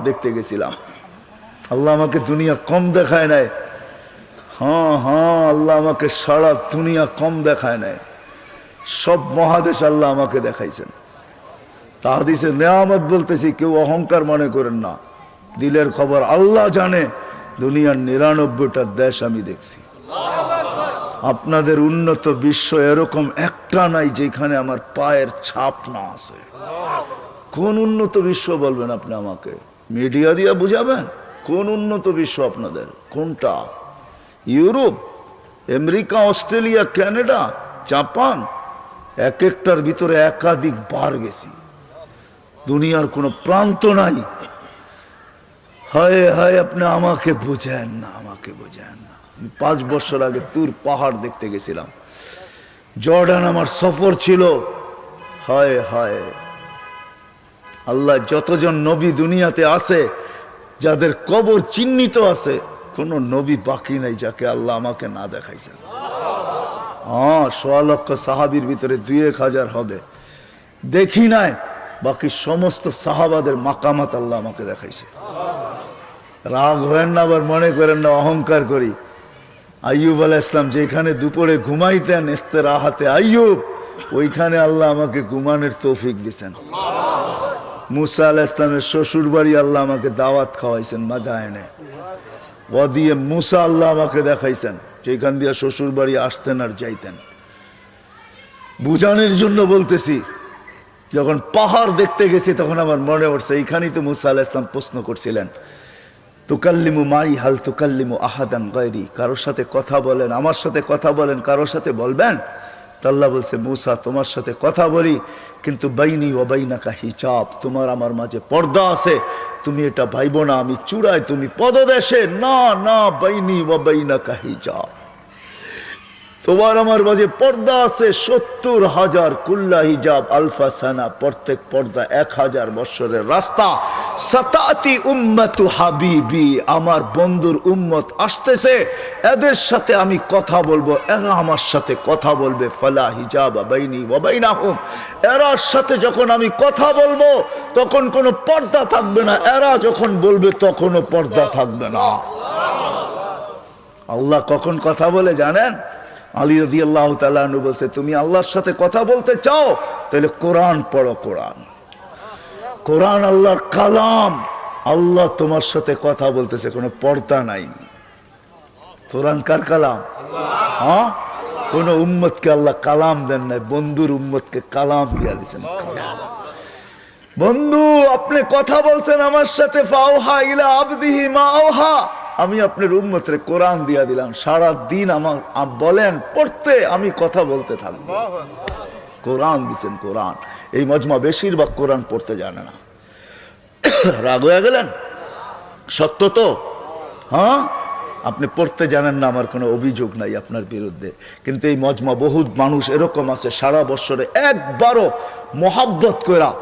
দেখতে গেছিলাম। আল্লাহ আমাকে দুনিয়া কম দেখায় নাই। হ্যাঁ হ্যাঁ আল্লাহ আমাকে সারা দুনিয়া কম দেখায় নাই। সব মহাদেশ আল্লাহ আমাকে দেখাইছেন। তাহাদিসে নেয়ামত বলতেছি, কেউ অহংকার মনে করেন না। দিলের খবর আল্লাহ জানে, দুনিয়ার নিরানব্বইটা দেশ আমি দেখছি। আপনাদের উন্নত বিশ্ব এরকম একটা নাই যেখানে আমার পায়ের ছাপ না আছে। কোন উন্নত বিশ্ব বলবেন আপনি আমাকে? মিডিয়া দিয়ে বুঝাবেন? কোন উন্নত বিশ্ব আপনাদের? কোনটা? Europe, America, Australia, Canada, Japan, এক একটার ভিতরে একাধিক বার গেছি। দুনিয়ার কোনো প্রান্ত নাই। হয় হয়, আপনি আমাকে বোঝেন না, আমাকে বোঝেন না। পাঁচ বছর আগে তুর পাহাড় দেখতে গেছিলাম। জর্ডান আমার সফর ছিল। হয় হয় আল্লাহ যতজন নবী দুনিয়াতে আছে, যাদের কবর চিহ্নিত আছে, কোন নবী বাকি নাই যাকে আল্লাহ আমাকে না দেখাইছেন। হ্যাঁ সোয়া লক্ষ সাহাবির ভিতরে দুই এক হাজার হবে। দেখি নাই, বাকি সমস্ত সাহাবাদের মাকামাত আল্লাহ আমাকে দেখাইছে। রাগ হয়েন না, আবার মনে করেন না, অহংকার করি। আইয়ুব আলাহ ইসলাম যেখানে দুপুরে ঘুমাইতেন ইস্তেরা হাতে আইয়ুব, ওইখানে আল্লাহ আমাকে ঘুমানোর তৌফিক দিছেন। মুসা আলাহ ইসলামের শ্বশুর বাড়ি আল্লাহ আমাকে দাওয়াত খাওয়াইছেন মাদায়নে। ও দিয়ে মুসা আল্লাহ আমাকে দেখাইছেন যেখান দিয়ে শ্বশুর বাড়ি আসতেন আর যাইতেন। বুঝানোর জন্য বলতেছি, যখন পাহাড় দেখতে গেছি তখন আমার মনে পড়ছে, এইখানেই তো মুসা আলাহ ইসলাম প্রশ্ন করছিলেন, তুকাল্লিমু মাই, হাল তুকাল্লিমু আহাদান গায়রি? কারোর সাথে কথা বলেন, আমার সাথে কথা বলেন, কারোর সাথে বলবেন? তো আল্লাহ বলছে, মুসা, তোমার সাথে কথা বলি, কিন্তু বাইনি ও বাইনাকা হিচাব তোমার আমার মাঝে পর্দা আছে, তুমি এটা ভাইব না, আমি চূড়ায় তুমি পদদেশে। না না, বাইনি ও বাইনাকা হিজাব। তোমার আমার মাঝে পর্দা আছে সত্তর হাজার কুল্লা হিজাব আলফা সানা, প্রত্যেক পর্দা এক হাজার বৎসরের রাস্তা। সাতাতি উম্মতু হাবিবি, আমার বন্ধুর উম্মত আসতেছে, এদের সাথে আমি কথা বলব, এরা আমার সাথে কথা বলবে, ফালা হিজাব বাইনি ওয়াবাইনাহুম এরার সাথে যখন আমি কথা বলব, তখন কোনো পর্দা থাকবে না, এরা যখন বলবে তখনও পর্দা থাকবে না। আল্লাহ কখন কথা বলে জানেন? আলী রদি আল্লাহ তালু বলছে, তুমি আল্লাহর সাথে কথা বলতে চাও, তাহলে কোরআন পড়ো কোরআন। কোরআন আল্লাহর কালাম। আল্লাহ তোমার সাথে কথা বলতেছে, কোনো পর্দা নাই। কোরআন কার কালাম? হ্যাঁ? কোন উম্মতকে আল্লাহ কালাম দেন নাই, বন্ধুর উম্মতকে কালাম দিয়া দিয়েছেন। বন্ধু, আপনি কথা বলছেন আমার সাথে, ফাওহা ইলা আবদিহি মা আওহা আমি আপনার উম্মতরে কোরআন দিয়া দিলাম সারা দিন আমার বলেন পড়তে আমি কথা বলতে থাকব। কোরআন দিছেন কোরআন। এই মজমা বেশিরভাগ কোরআন পড়তে জানে না। রাগ হয়ে গেলেন? সত্য তো? হ্যাঁ? আপনি পড়তে জানেন না আমার কোনো অভিযোগ নাই আপনার বিরুদ্ধে। কিন্তু এই মজমা বহু মানুষ এরকম আছে সারা বছরে একবারও মহাব্বত করা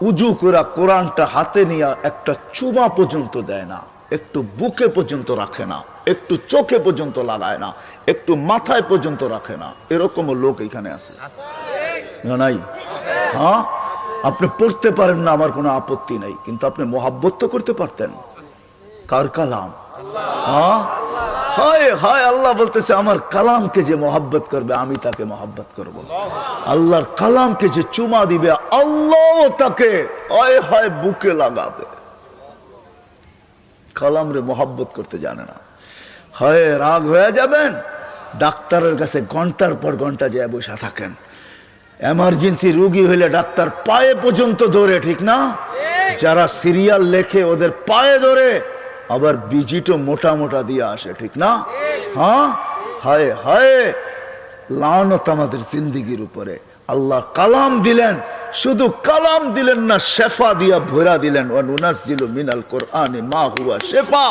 উজু করা কোরআনটা হাতে নিয়ে একটা চুমা পর্যন্ত দেয় না। একটু বুকে পর্যন্ত রাখে না, একটু চোখে পর্যন্ত লাগায় না, একটু মাথায় পর্যন্ত রাখে না। এরকম লোক এখানে আছে। নাই? হ্যাঁ? আপনি পড়তে পারেন না, আমার কোনো আপত্তি নাই। কিন্তু আপনি মহাব্বত তো করতে পারতেন। কার কালাম? হ্যাঁ? হায় হায়, আল্লাহ বলতেছে, আমার কালামকে যে মহাব্বত করবে, আমি তাকে মহাব্বত করব। আল্লাহর কালামকে যে চুমা দিবে, আল্লাহ তাকে, হায় হায়, বুকে লাগাবে। কালাম রে মহাব্বত করতে জানে না। হয় রাগ হয়ে যাবেন ডাক্তারের কাছে ঘণ্টার পর ঘণ্টা যায় বসে থাকেন। এমার্জেন্সি রুগী হইলে ডাক্তার পায়ে পর্যন্ত ধরে ঠিক না? যারা সিরিয়াল লেখে ওদের পায়ে ধরে আবার বিজিটও মোটা মোটা দিয়ে আসে ঠিক না? হ্যাঁ? হায় হায় লানত আমাদের জিন্দিগির উপরে। আল্লাহ কালাম দিলেন, শুধু কালাম দিলেন না, শেফা দিয়া ভরা দিলেন। মিনাল কোরআনে মা হুয়া শেফা।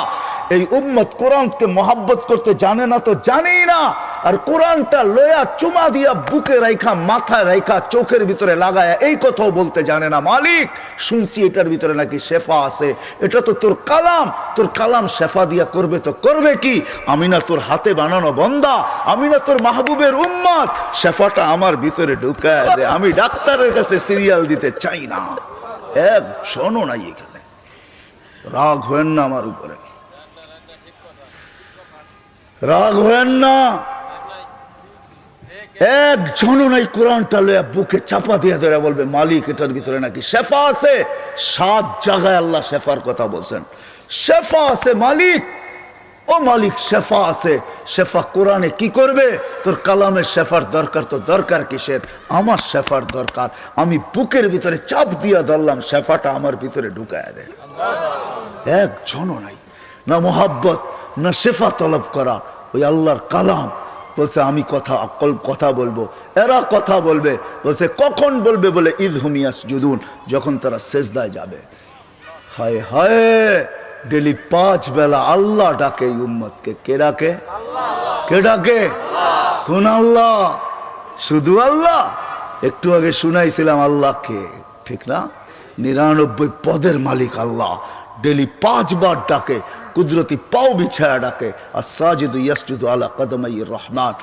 এই উম্মত কোরআনকে মহাব্বত করতে জানে না তো জানেই না। আর কোরআনটা লয়া চুমা দিয়া বুকে রাইখা, মাথায় রাইখা, চোখের ভিতরে লাগায় এই কথাও বলতে জানে না মালিক। শুনছি এটার ভিতরে নাকি শেফা আছে। এটা তো তোর কালাম। তোর কালাম শেফা দিয়া করবে তো করবে কি? আমি না তোর হাতে বানানো বন্দা। আমি না তোর মাহবুবের উম্মত শেফাটা আমার ভিতরে ঢুকায় দে। আমি ডাক্তারের কাছে সিরিয়াল দিতে চাই না। এক, শোনো নাই এখানে। রাগ হয়েন না আমার উপরে। রাগ হয়েন না। কোরআনটা বুকে চাপা দিয়ে ধরে বলবে, মালিক এটার ভিতরে নাকি শেফা আছে? সাত জায়গায় আল্লাহ শেফার কথা বলছেন। শেফা আছে মালিক। ও মালিক, শেফা আছে। শেফা কোরআনে কি করবে? তোর কালামের শেফার দরকার তো দরকার কিসের? আমার শেফার দরকার। আমি বুকের ভিতরে চাপ দিয়া ধরলাম, শেফাটা আমার ভিতরে ঢুকায় দেয়। একজনও নাই। না মোহাব্বত, না শেফা তলব করা, ওই আল্লাহর কালাম। বলছে আমি কথা অকল কথা বলব। এরা কথা বলবে বলছে কখন বলবে বলে ঈদ হুমিয়াস জুদুন যখন তারা সেজদায় যাবে। হায় হায় ডেলি পাঁচ বেলা আল্লাহ ডাকে উম্মতকে। কে ডাকে? কে ডাকে? কোন আল্লাহ? শুধু আল্লাহ? একটু আগে শুনাইছিলাম আল্লাহকে ঠিক না? নিরানব্বই পদের মালিক আল্লাহ। ডেলি পাঁচবার ডাকে, কুদরতি পাও বিছায়া ডাকে। আর সাজিদু ইয়াসজুদু আলা কদমাই রহমান।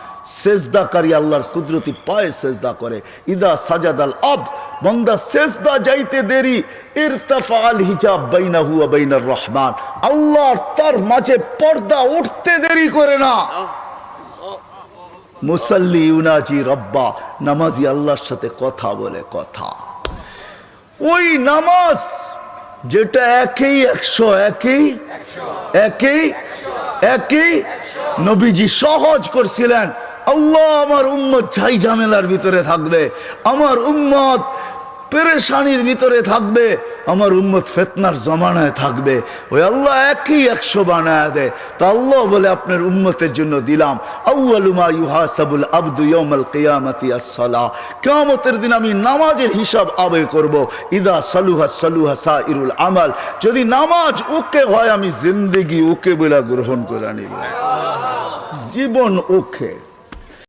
সেজদাকারী আল্লাহর কুদরতি পায়ে সেজদা করে। ইদা সাজাদ আল আব বন্দা সেজদা যাইতে দেরি। ইরতাফা আল হিজাব বাইনাহু হুয়া বাইনার রহমান। আল্লাহ তার মাঝে পর্দা উঠতে দেরি করে না। মুসল্লি ইউনাজি রব্বা, নামাজি আল্লাহর সাথে কথা বলে কথা। ওই নামাজ যেটা একই, একশো একই একই একই। নবীজি সহজ করছিলেন, আল্লাহ আমার উম্মত ছাই ঝামেলার ভিতরে থাকবে, আমার উম্মত পেরেশানির ভিতরে থাকবে, আমার উম্মত ফেতনার জমানায় থাকবে। ওই আল্লাহ একই একশো বানায় দেয়। তা আল্লাহ বলে, আপনার উম্মতের জন্য দিলাম। আউয়ালুমা ইউহাসাবুল আব্দু ইয়াউমাল কিয়ামাতি আস-সালাহ কিয়ামতের দিন আমি নামাজের হিসাব আবে করব। ইদা সালুহা সালুহা সাইরুল আমাল। যদি নামাজ ওকে হয়, আমি জিন্দেগি ওকে বলে গ্রহণ করে নিব। জীবন ওকে